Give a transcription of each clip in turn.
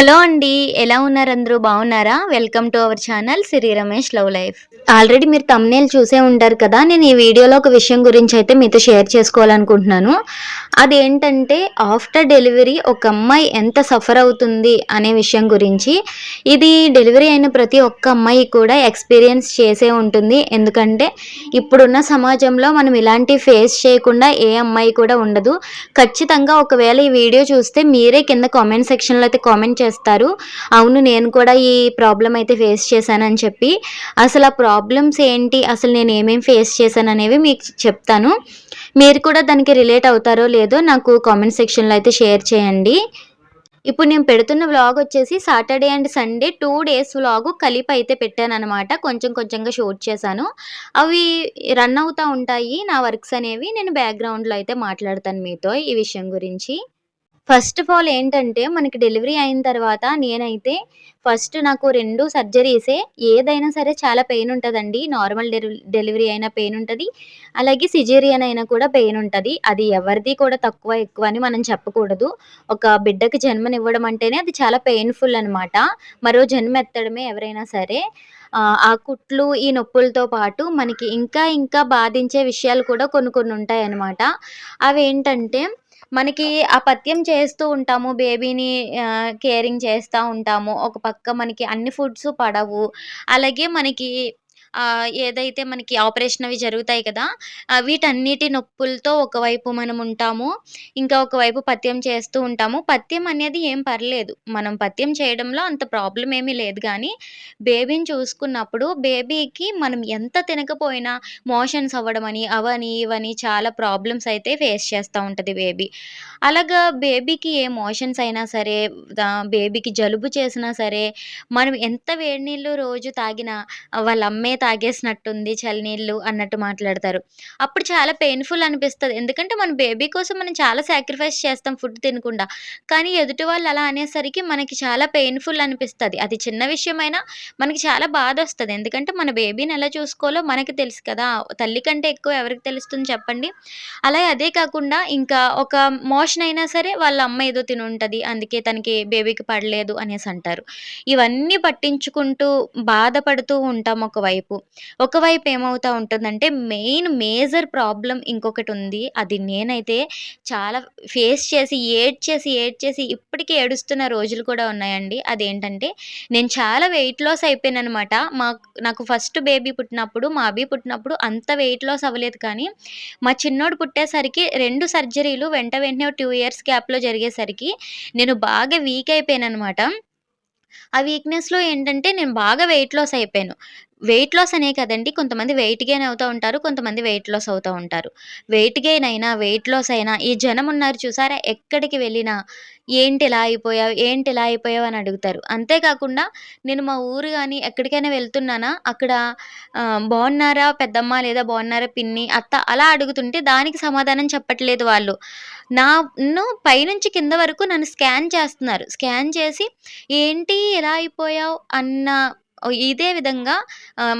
Hello అండి ఎలా ఉన్నారు అందరూ? బాగున్నారా? Welcome to our channel Shri Ramesh love life. Already మీరు తమ్నేల్ చూసే ఉంటారు కదా నేను ఈ వీడియోలో ఒక విషయం గురించి అయితే మీతో షేర్ చేసుకోవాలనుకుంటున్నాను. అదేంటంటే ఆఫ్టర్ డెలివరీ ఒక అమ్మాయి ఎంత సఫర్ అవుతుంది అనే విషయం గురించి. ఇది డెలివరీ అయిన ప్రతి ఒక్క అమ్మాయి కూడా ఎక్స్పీరియన్స్ చేసే ఉంటుంది. ఎందుకంటే ఇప్పుడున్న సమాజంలో మనం ఇలాంటి ఫేస్ చేయకుండా ఏ అమ్మాయి కూడా ఉండదు. ఖచ్చితంగా ఒకవేళ ఈ వీడియో చూస్తే మీరే కింద కామెంట్ సెక్షన్లో అయితే కామెంట్ చేస్తారు అవును నేను కూడా ఈ ప్రాబ్లం అయితే ఫేస్ చేశానని చెప్పి. అసలు ఆ ప్రాబ్లమ్స్ ఏంటి? అసలు నేను ఏమేమి ఫేస్ చేశాను అనేవి మీకు చెప్తాను. మీరు కూడా దానికి రిలేట్ అవుతారో లేదో నాకు కామెంట్ సెక్షన్లో అయితే షేర్ చేయండి. ఇప్పుడు నేను పెడుతున్న వ్లాగ్ వచ్చేసి Saturday and Sunday two days vlog కలిపి అయితే పెట్టాను అనమాట కొంచెం కొంచెంగా షూట్ చేశాను. అవి రన్ అవుతూ ఉంటాయి నా వర్క్స్ అనేవి. నేను బ్యాక్గ్రౌండ్లో అయితే మాట్లాడతాను మీతో ఈ విషయం గురించి. ఫస్ట్ ఆఫ్ ఆల్ ఏంటంటే మనకి డెలివరీ అయిన తర్వాత నేనైతే ఫస్ట్ నాకు రెండు సర్జరీసే ఏదైనా సరే చాలా పెయిన్ ఉంటుందండి. నార్మల్ డెలివరీ అయినా పెయిన్ ఉంటుంది. అలాగే సిజేరియన్ అయినా కూడా పెయిన్ ఉంటుంది. అది ఎవరిది కూడా తక్కువ ఎక్కువ అని మనం చెప్పకూడదు. ఒక బిడ్డకి జన్మనివ్వడం అంటేనే అది చాలా పెయిన్ఫుల్ అనమాట మరో జన్మ ఎత్తడమే ఎవరైనా సరే. ఆ కుట్లు ఈ నొప్పులతో పాటు మనకి ఇంకా ఇంకా బాధించే విషయాలు కూడా కొన్ని కొన్ని ఉంటాయన్నమాట. అవి ఏంటంటే మనకి ఆ పథ్యం చేస్తూ ఉంటాము బేబీని కేరింగ్ చేస్తూ ఉంటాము. ఒక పక్క మనకి అన్ని ఫుడ్స్ పడవు. అలాగే మనకి ఏదైతే మనకి ఆపరేషన్ అవి జరుగుతాయి కదా వీటన్నిటి నొప్పులతో ఒకవైపు మనం ఉంటాము ఇంకా ఒకవైపు పథ్యం చేస్తూ ఉంటాము. పథ్యం అనేది ఏం పర్లేదు. మనం పథ్యం చేయడంలో అంత ప్రాబ్లం ఏమీ లేదు కానీ బేబీని చూసుకున్నప్పుడు బేబీకి మనం ఎంత తినకపోయినా మోషన్స్ అవ్వడం అని అవని ఇవని చాలా ప్రాబ్లమ్స్ అయితే ఫేస్ చేస్తూ ఉంటుంది బేబీ. అలాగా బేబీకి ఏ మోషన్స్ అయినా సరే బేబీకి జలుబు చేసినా సరే మనం ఎంత వేడి నీళ్ళు రోజు తాగినా వాళ్ళ అమ్మే తాగేసినట్టుంది చలినీళ్ళు అన్నట్టు మాట్లాడతారు. అప్పుడు చాలా పెయిన్ఫుల్ అనిపిస్తుంది. ఎందుకంటే మన బేబీ కోసం మనం చాలా సాక్రిఫైస్ చేస్తాం ఫుడ్ తినకుండా. కానీ ఎదుటి వాళ్ళు అలా అనేసరికి మనకి చాలా పెయిన్ఫుల్ అనిపిస్తుంది. అది చిన్న విషయమైనా మనకి చాలా బాధ వస్తుంది. ఎందుకంటే మన బేబీని ఎలా చూసుకోవాలో మనకి తెలుసు కదా. తల్లి కంటే ఎక్కువ ఎవరికి తెలుస్తుంది చెప్పండి? అలాగే అదే కాకుండా ఇంకా ఒక మోషన్ అయినా సరే వాళ్ళ అమ్మ ఏదో తిని ఉంటుంది. అందుకే తనకి బేబీకి పడలేదు అనేసి అంటారు. ఇవన్నీ పట్టించుకుంటూ బాధపడుతూ ఉంటాం ఒకవైపు. వైపు ఒకవైపు ఏమవుతూ ఉంటుందంటే మెయిన్ మేజర్ ప్రాబ్లం ఇంకొకటి ఉంది. అది నేనైతే చాలా ఫేస్ చేసి ఏడ్ చేసి ఏడ్ చేసి ఇప్పటికీ ఏడుస్తున్న రోజులు కూడా ఉన్నాయండి. అదేంటంటే నేను చాలా వెయిట్ లాస్ అయిపోయాను అనమాట మా నాకు ఫస్ట్ బేబీ పుట్టినప్పుడు మా అబీ పుట్టినప్పుడు అంత వెయిట్ లాస్ అవ్వలేదు కానీ మా చిన్నోడు పుట్టేసరికి రెండు సర్జరీలు వెంట వెంటనే టూ ఇయర్స్ గ్యాప్లో జరిగేసరికి నేను బాగా వీక్ అయిపోయాను అనమాట ఆ వీక్నెస్లో ఏంటంటే నేను బాగా వెయిట్ లాస్ అయిపోయాను. వెయిట్ లాస్ అనే కదండి. కొంతమంది వెయిట్ గెయిన్ అవుతూ ఉంటారు కొంతమంది వెయిట్ లాస్ అవుతూ ఉంటారు. వెయిట్ గెయిన్ అయినా వెయిట్ లాస్ అయినా ఈ జనం ఉన్నారు చూసారా? ఎక్కడికి వెళ్ళినా ఏంటి ఇలా అయిపోయావు? ఏంటి ఇలా అయిపోయావు? అని అడుగుతారు. అంతేకాకుండా నేను మా ఊరు కానీ ఎక్కడికైనా వెళ్తున్నానా? అక్కడ బాగున్నారా పెద్దమ్మ? లేదా బాగున్నారా పిన్ని? అత్త అలా అడుగుతుంటే దానికి సమాధానం చెప్పట్లేదు వాళ్ళు. నాను పైనుంచి కింద వరకు నన్ను స్కాన్ చేస్తున్నారు. స్కాన్ చేసి ఏంటి? ఎలా అయిపోయావు? అన్న ఇదే విధంగా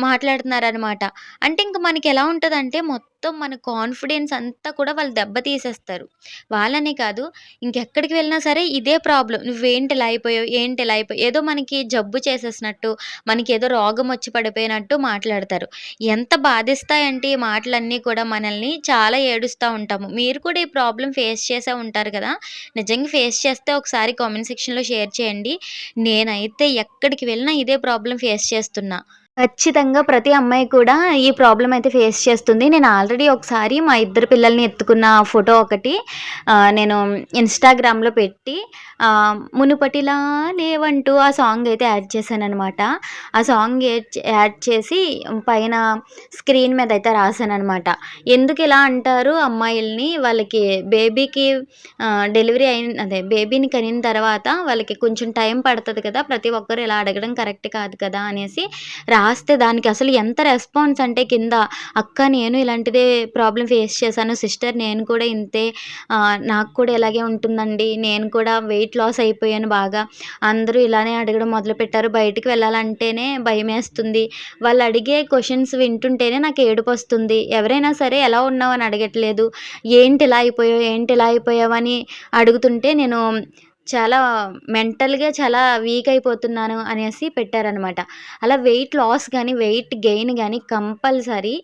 మాట్లాడుతున్నారనమాట అంటే ఇంక మనకి ఎలా ఉంటుందంటే మొత్తం మొత్తం మన కాన్ఫిడెన్స్ అంతా కూడా వాళ్ళు దెబ్బ తీసేస్తారు. వాళ్ళనే కాదు ఇంకెక్కడికి వెళ్ళినా సరే ఇదే ప్రాబ్లం నువ్వేంటి ఇలా అయిపోయావు? ఏంటి ఇలా అయిపోయావు? ఏదో మనకి జబ్బు చేసేసినట్టు మనకి ఏదో రోగం వచ్చి పడిపోయినట్టు మాట్లాడతారు. ఎంత బాధిస్తాయంటే ఈ మాటలన్నీ కూడా మనల్ని చాలా ఏడుస్తూ ఉంటాము. మీరు కూడా ఈ ప్రాబ్లం ఫేస్ చేసే ఉంటారు కదా? నిజంగా ఫేస్ చేస్తే ఒకసారి కామెంట్ సెక్షన్లో షేర్ చేయండి. నేనైతే ఎక్కడికి వెళ్ళినా ఇదే ప్రాబ్లం ఫేస్ చేస్తున్నా. ఖచ్చితంగా ప్రతి అమ్మాయి కూడా ఈ ప్రాబ్లం అయితే ఫేస్ చేస్తుంది. నేను ఆల్రెడీ ఒకసారి మా ఇద్దరు పిల్లల్ని ఎత్తుకున్న ఫోటో ఒకటి నేను ఇన్స్టాగ్రామ్లో పెట్టి మునుపటిలా లేవంటూ ఆ సాంగ్ అయితే యాడ్ చేశాను అనమాట ఆ సాంగ్ యాడ్ చేసి పైన స్క్రీన్ మీద అయితే రాశాను అనమాట ఎందుకు ఇలా అంటారు అమ్మాయిల్ని? వాళ్ళకి బేబీకి డెలివరీ అయిన అదే బేబీని కనిన తర్వాత వాళ్ళకి కొంచెం టైం పడుతుంది కదా ప్రతి ఒక్కరు ఇలా అడగడం కరెక్ట్ కాదు కదా అనేసి రా రాస్తే దానికి అసలు ఎంత రెస్పాన్స్ అంటే కింద అక్క నేను ఇలాంటిదే ప్రాబ్లం ఫేస్ చేశాను సిస్టర్ నేను కూడా ఇంతే నాకు కూడా ఇలాగే ఉంటుందండి నేను కూడా వెయిట్ లాస్ అయిపోయాను బాగా అందరూ ఇలానే అడగడం మొదలుపెట్టారు బయటికి వెళ్ళాలంటేనే భయం వేస్తుంది వాళ్ళు అడిగే క్వశ్చన్స్ వింటుంటేనే నాకు ఏడుపు వస్తుంది ఎవరైనా సరే ఎలా ఉన్నావు? అని అడగట్లేదు ఏంటి ఇలా అయిపోయావు ఏంటి ఇలా అయిపోయావు? అని అడుగుతుంటే నేను చాలా మెంటల్‌గా చాలా వీక్ అయిపోతున్నాను అనేసి పెట్టారనమాట. అలా వెయిట్ లాస్ కానీ వెయిట్ గెయిన్ కానీ కంపల్సరీ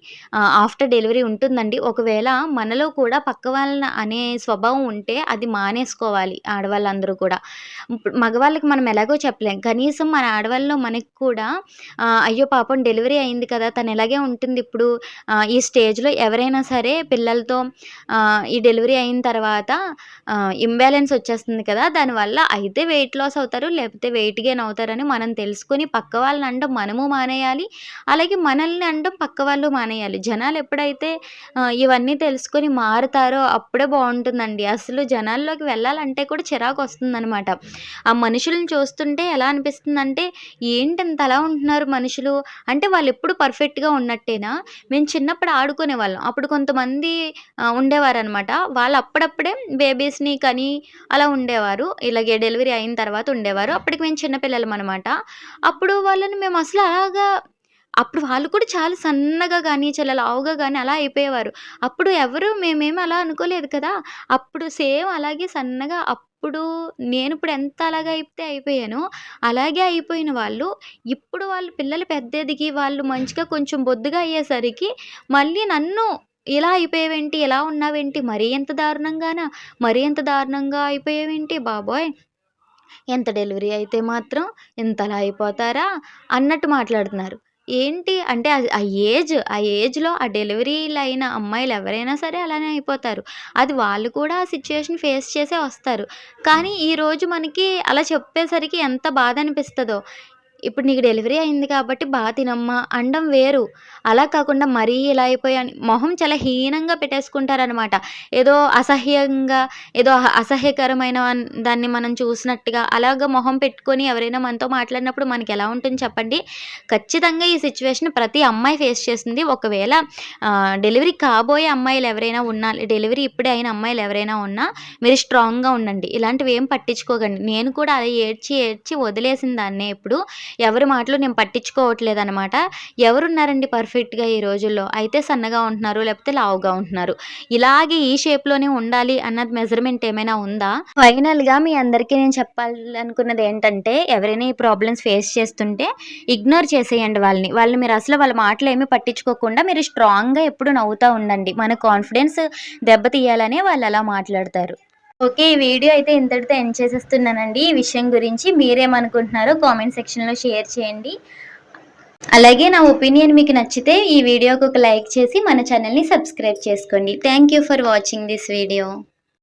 ఆఫ్టర్ డెలివరీ ఉంటుందండి. ఒకవేళ మనలో కూడా పక్క వాళ్ళని అనే స్వభావం ఉంటే అది మానేసుకోవాలి ఆడవాళ్ళందరూ కూడా. మగవాళ్ళకి మనం ఎలాగో చెప్పలేం. కనీసం మన ఆడవాళ్ళలో మనకి కూడా అయ్యో! పాపం డెలివరీ అయింది కదా! తను ఇలాగే ఉంటుంది ఇప్పుడు ఈ స్టేజ్‌లో ఎవరైనా సరే పిల్లలతో ఈ డెలివరీ అయిన తర్వాత ఇంబ్యాలెన్స్ వచ్చేస్తుంది కదా! దానివల్ల అయితే వెయిట్ లాస్ అవుతారు. లేకపోతే వెయిట్ గెయిన్ అవుతారని మనం తెలుసుకొని పక్క వాళ్ళని అనడం మనము మానేయాలి. అలాగే మనల్ని అనడం పక్క వాళ్ళు మానేయాలి. జనాలు ఎప్పుడైతే ఇవన్నీ తెలుసుకొని మారుతారో అప్పుడే బాగుంటుందండి అసలు జనాల్లోకి వెళ్ళాలంటే కూడా చిరాకు వస్తుందనమాట ఆ మనుషుల్ని చూస్తుంటే ఎలా అనిపిస్తుందంటే ఏంటి ఇంతలా ఉంటున్నారు మనుషులు? అంటే వాళ్ళు ఎప్పుడు పర్ఫెక్ట్‌గా ఉన్నట్టేనా? మేము చిన్నప్పుడు ఆడుకునే వాళ్ళం అప్పుడు కొంతమంది ఉండేవారు ఉండేవారనమాట. వాళ్ళు అప్పుడప్పుడే బేబీస్‌ని కని అలా ఉండేవారు. ఇలాగే డెలివరీ అయిన తర్వాత ఉండేవారు. అప్పటికి మేము చిన్నపిల్లలం అనమాట అప్పుడు వాళ్ళని మేము అసలు అలాగా అప్పుడు వాళ్ళు కూడా చాలా సన్నగా కానీ చాలా లావుగా కానీ అలా అయిపోయేవారు. అప్పుడు ఎవరు మేమేమి అలా అనుకోలేదు కదా! అప్పుడు సేమ్ అలాగే సన్నగా అప్పుడు నేను ఇప్పుడు ఎంత అలాగా అయిపోతే అయిపోయానో, అలాగే అయిపోయిన వాళ్ళు, ఇప్పుడు వాళ్ళు పిల్లలు పెద్ద ఎదిగి వాళ్ళు మంచిగా కొంచెం బొద్దుగా అయ్యేసరికి మళ్ళీ నన్ను ఇలా అయిపోయావేంటి? ఇలా ఉన్నావేంటి? మరీ ఇంత దారుణంగానా? మరీ ఇంత దారుణంగా అయిపోయావేంటి బాబోయ్! ఎంత డెలివరీ అయితే మాత్రం ఇంతలా అయిపోతారా? అన్నట్టు మాట్లాడుతున్నారు. ఏంటి అంటే ఆ ఏజ్, ఆ ఏజ్‌లో ఆ డెలివరీలు అయిన అమ్మాయిలు ఎవరైనా సరే అలానే అయిపోతారు. అది వాళ్ళు కూడా ఆ సిట్యుయేషన్ ఫేస్ చేసే వస్తారు. కానీ ఈరోజు మనకి అలా చెప్పేసరికి ఎంత బాధ అనిపిస్తుందో ఇప్పుడు నీకు డెలివరీ అయింది కాబట్టి బా తినమ్మా అనడం వేరు. అలా కాకుండా మరీ ఇలా అయిపోయాను మొహం చాలా హీనంగా పెట్టేసుకుంటారనమాట. ఏదో అసహ్యంగా ఏదో అసహ్యకరమైన దాన్ని మనం చూసినట్టుగా అలాగా మొహం పెట్టుకొని ఎవరైనా మనతో మాట్లాడినప్పుడు మనకి ఎలా ఉంటుంది చెప్పండి? ఖచ్చితంగా ఈ సిచ్యువేషన్ ప్రతి అమ్మాయి ఫేస్ చేస్తుంది. ఒకవేళ డెలివరీ కాబోయే అమ్మాయిలు ఎవరైనా ఉన్నా, డెలివరీ ఇప్పుడే అయిన అమ్మాయిలు ఎవరైనా ఉన్నా మీరు స్ట్రాంగ్‌గా ఉండండి. ఇలాంటివి ఏం పట్టించుకోకండి. నేను కూడా అలా ఏడ్చి, ఏడ్చి వదిలేసిన దాన్నే ఇప్పుడు. ఎవరి మాటలు నేను పట్టించుకోవట్లేదు అనమాట ఎవరున్నారండి పర్ఫెక్ట్‌గా ఈ రోజుల్లో? అయితే సన్నగా ఉంటున్నారు, లేకపోతే లావుగా ఉంటున్నారు. ఇలాగే ఈ షేప్‌లోనే ఉండాలి అన్నది మెజర్‌మెంట్ ఏమైనా ఉందా? ఫైనల్‌గా మీ అందరికీ నేను చెప్పాలనుకున్నది ఏంటంటే, ఎవరైనా ఈ ప్రాబ్లమ్స్ ఫేస్ చేస్తుంటే ఇగ్నోర్ చేసేయండి వాళ్ళని. వాళ్ళని మీరు అసలు వాళ్ళ మాటలు ఏమీ పట్టించుకోకుండా మీరు స్ట్రాంగ్‌గా ఎప్పుడు నవ్వుతూ ఉండండి. మన కాన్ఫిడెన్స్ దెబ్బతీయాలనే వాళ్ళు అలా మాట్లాడతారు. ఓకే. ఈ వీడియో అయితే ఇంతటితో ఎండ్ చేసేస్తున్నానండి. ఈ విషయం గురించి మీరేమనుకుంటున్నారో కామెంట్ సెక్షన్‌లో షేర్ చేయండి. అలాగే నా ఒపీనియన్ మీకు నచ్చితే ఈ వీడియోకి ఒక లైక్ చేసి మన ఛానల్‌ని సబ్స్క్రైబ్ చేసుకోండి. Thank you for watching this video.